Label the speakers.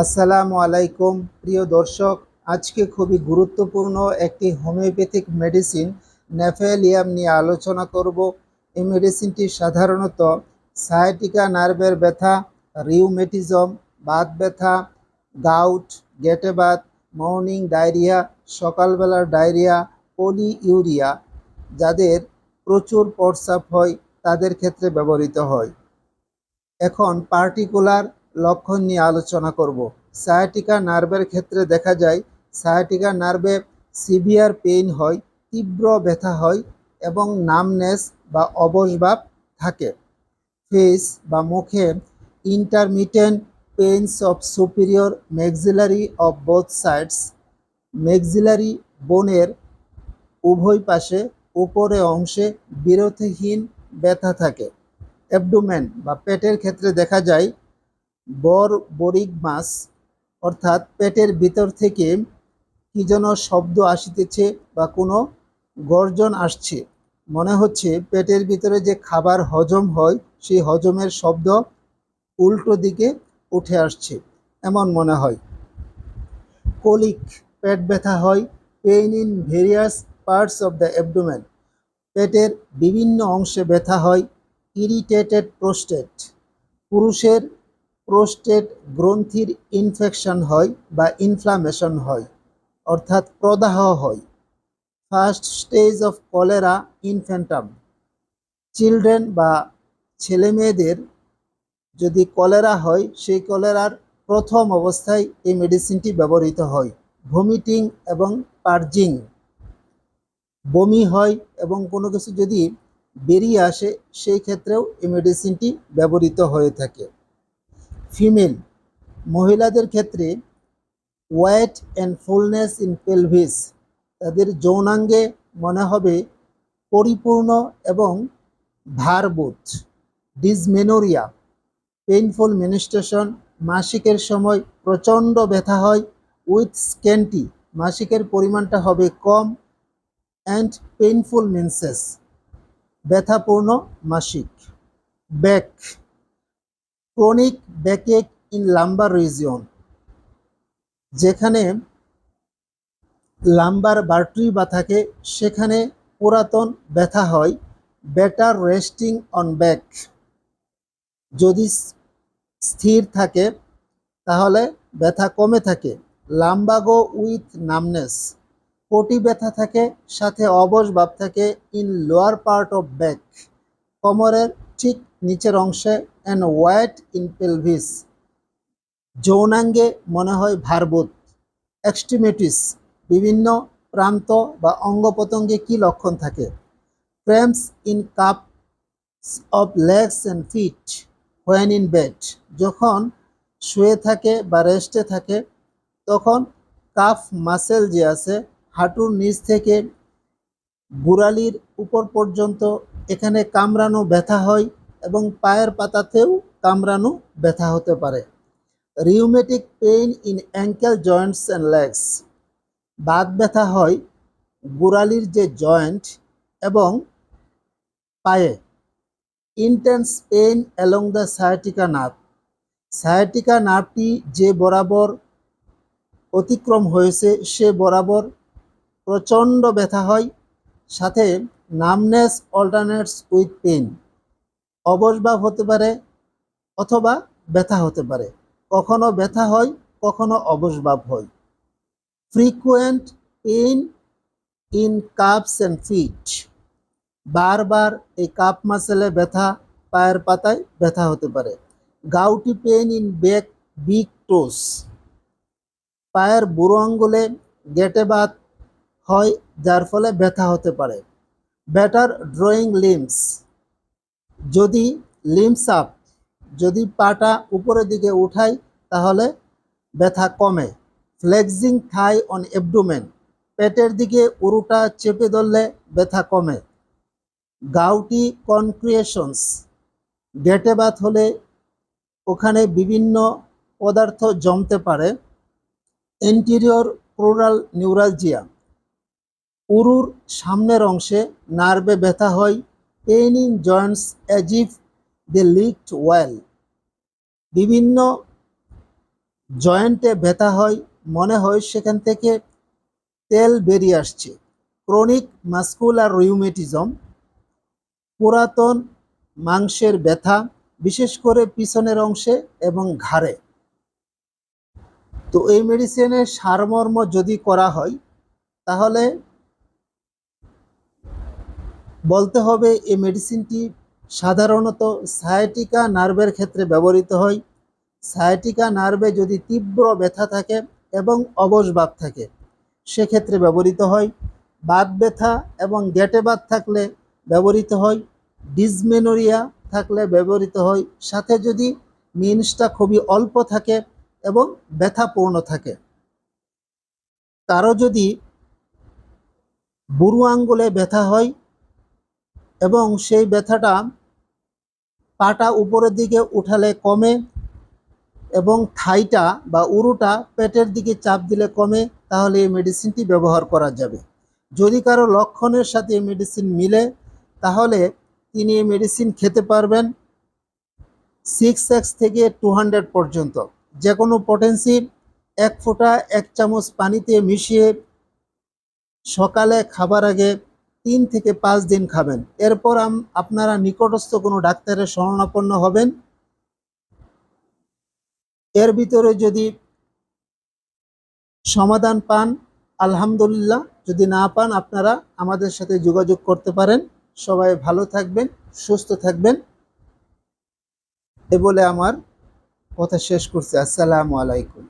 Speaker 1: আসসালামু আলাইকুম, প্রিয় দর্শক। আজকে খুবই গুরুত্বপূর্ণ একটি হোমিওপ্যাথিক মেডিসিন, নেফেলিয়াম নিয়ে আলোচনা করব। এই মেডিসিনটি সাধারণত সায়াটিকা নার্ভের ব্যথা রিউমেটিজম বাত ব্যথা গাউট গেটে বাত মর্নিং ডায়রিয়া সকালবেলার ডায়রিয়া পলিইউরিয়া যাদের প্রচুর প্রস্রাব হয়। তাদের ক্ষেত্রে ব্যবহৃত হয়। এখন পার্টিকুলার লক্ষণ নিয়ে আলোচনা করব। সায়াটিকা নার্ভের ক্ষেত্রে দেখা যায়, সায়াটিকা নার্ভে সিভিয়ার পেইন হয়, তীব্র ব্যথা হয় এবং নামনেস বা অবসভাব থাকে। ফেস বা মুখে intermittent pains of superior maxillary of both sides. Maxillary বোনের উভয় পাশে উপরে অংশে বিরতিহীন ব্যথা থাকে। অ্যাবডোমেন বা পেটের ক্ষেত্রে দেখা যায় বর বরিক মাস অর্থাৎ পেটের ভিতর থেকে কি যেন শব্দ আসিতেছে বা কোনো গর্জন আসছে। মনে হচ্ছে পেটের ভিতরে যে খাবার হজম হয়, সেই হজমের শব্দ উল্টো দিকে উঠে আসছে, এমন মনে হয়। কলিক পেট ব্যথা হয় pain in various parts of the abdomen পেটের বিভিন্ন অংশে ব্যথা হয় ইরিটেটেড প্রোস্টেট পুরুষের প্রোস্টেট গ্রন্থির ইনফেকশন হয় বা ইনফ্লামেশন হয়, অর্থাৎ প্রদাহ হয়। First stage of cholera infantum children বা ছেলে মেয়েদের যদি কলেরা হয়, সেই কলেরার প্রথম অবস্থায় এই মেডিসিনটি ব্যবহৃত হয় ভমিটিং এবং পার্জিং বমি হয় এবং কোনো কিছু যদি বেরিয়ে আসে, সেই ক্ষেত্রেও এই মেডিসিনটি ব্যবহৃত হয়ে থাকে। ফিমেল মহিলাদের ক্ষেত্রে weight and fullness in pelvis তাদের যৌনাঙ্গে মনে হবে পরিপূর্ণ এবং ভারবোধ ডিসমেনোরিয়া পেইনফুল মিনিস্ট্রেশন মাসিকের সময় প্রচণ্ড ব্যথা হয়। উইথ স্ক্যান্টি মাসিকের পরিমাণটা হবে কম। অ্যান্ড পেইনফুল মেন্সেস ব্যথাপূর্ণ মাসিক। Back. Chronic backache in lumbar region যেখানে লাম্বার বার্ট্রি বা থাকে, সেখানে পুরাতন ব্যথা হয় বেটার রেস্টিং অন ব্যাক যদি স্থির থাকে, তাহলে ব্যথা কমে থাকে। Lumbago with numbness. পটি ব্যথা থাকে, সাথে অবশ ভাব থাকে in lower part of back কোমরের ঠিক নিচের অংশে অ্যান্ড ওয়াইট ইন পেলভিস যৌনাঙ্গে মনে হয় ভারবোধ এক্সট্রিমেটিস বিভিন্ন প্রান্ত বা অঙ্গ প্রত্যঙ্গে কী লক্ষণ থাকে cramps in calf of legs and feet when in bed যখন শুয়ে থাকে বা রেস্টে থাকে, তখন কাফ মাসেল যে আছে হাঁটুর নিচ থেকে গোড়ালির উপর পর্যন্ত এখানে কামড়ানো ব্যথা হয় এবং পায়ের পাতাতেও কামড়ানো ব্যথা হতে পারে। Rheumatic pain in ankle joints and legs Baat ব্যথা হয় গোড়ালির যে জয়েন্ট এবং পায়ে। Intense pain along the sciatica nerve sciatica নার্ভটি যে বরাবর অতিক্রম হয়েছে সে বরাবর প্রচণ্ড ব্যথা হয়, সাথে নামনেস অল্টারনেটস উইথ পেন অবসভাব হতে পারে অথবা ব্যথা হতে পারে। কখনো ব্যথা হয়, কখনো অবসভাব হয়। Frequent pain in calves and feet বারবার এই কাপ মাসেলে ব্যথা, পায়ের পাতায় ব্যথা হতে পারে। Gouty pain in back big toes পায়ের বুড়ো আঙ্গুলে গেটে বাত হয়, যার ফলে ব্যথা হতে পারে। ব্যাটার ড্রয়িং লিমস যদি লিমস আপ যদি পাটা উপরের দিকে উঠাই তাহলে ব্যথা কমে। ফ্লেক্সিং থাই অন এবডোমেন পেটের দিকে উরুটা চেপে ধরলে ব্যথা কমে। গাউটি কনক্রিয়েশনস গেটে বাত হলে ওখানে বিভিন্ন পদার্থ জমতে পারে। এন্টিরিয়র ক্রোরাল নিউরালজিয়া উরুর সামনের অংশে নার্ভে ব্যথা হয়। Pain in joints as if they licked well. বিভিন্ন জয়েন্টে ব্যথা হয়, মনে হয় সেখান থেকে তেল বেরিয়ে আসছে। ক্রনিক মাস্কুলার রিউমেটিজম, পুরাতন মাংসের ব্যথা, বিশেষ করে পিছনের অংশে এবং ঘাড়ে। তো এই মেডিসিনের সারমর্ম যদি করা হয়, তাহলে বলতে হবে, এই মেডিসিনটি সাধারণত সায়াটিকা নার্ভের ক্ষেত্রে ব্যবহৃত হয়। সায়াটিকা নার্ভে যদি তীব্র ব্যথা থাকে এবং অবসভাব থাকে, সেক্ষেত্রে ব্যবহৃত হয়। বাত ব্যথা এবং গেটে বাত থাকলে ব্যবহৃত হয়। ডিসমেনোরিয়া থাকলে ব্যবহৃত হয়। সাথে যদি মিন্সটা খুবই অল্প থাকে এবং ব্যথাপূর্ণ থাকে। কারও যদি বুড়ো আঙ্গুলে ব্যথা হয় এবং সেই ব্যথাটা পাটা উপরের দিকে উঠালে কমে এবং থাইটা বা উরুটা পেটের দিকে চাপ দিলে কমে, তাহলে এই মেডিসিনটি ব্যবহার করা যাবে। যদি কারও লক্ষণের সাথে এই মেডিসিন মিলে, তাহলে তিনি এই মেডিসিন খেতে পারবেন সিক্স এক্স থেকে টু হান্ড্রেড পর্যন্ত। যে কোনো পটেন্সি এক ফোঁটা এক চামচ পানিতে মিশিয়ে সকালে খাবার আগে তিন থেকে পাঁচ দিন খাবেন। এরপর আপনারা নিকটস্থ কোনো ডাক্তারের শরণাপন্ন হবেন। এর ভিতরে যদি সমাধান পান, আলহামদুলিল্লাহ। যদি না পান, আপনারা আমাদের সাথে যোগাযোগ করতে পারেন। সবাই ভালো থাকবেন, সুস্থ থাকবেন। এ বলে আমার কথা শেষ করছি। আসসালামু আলাইকুম।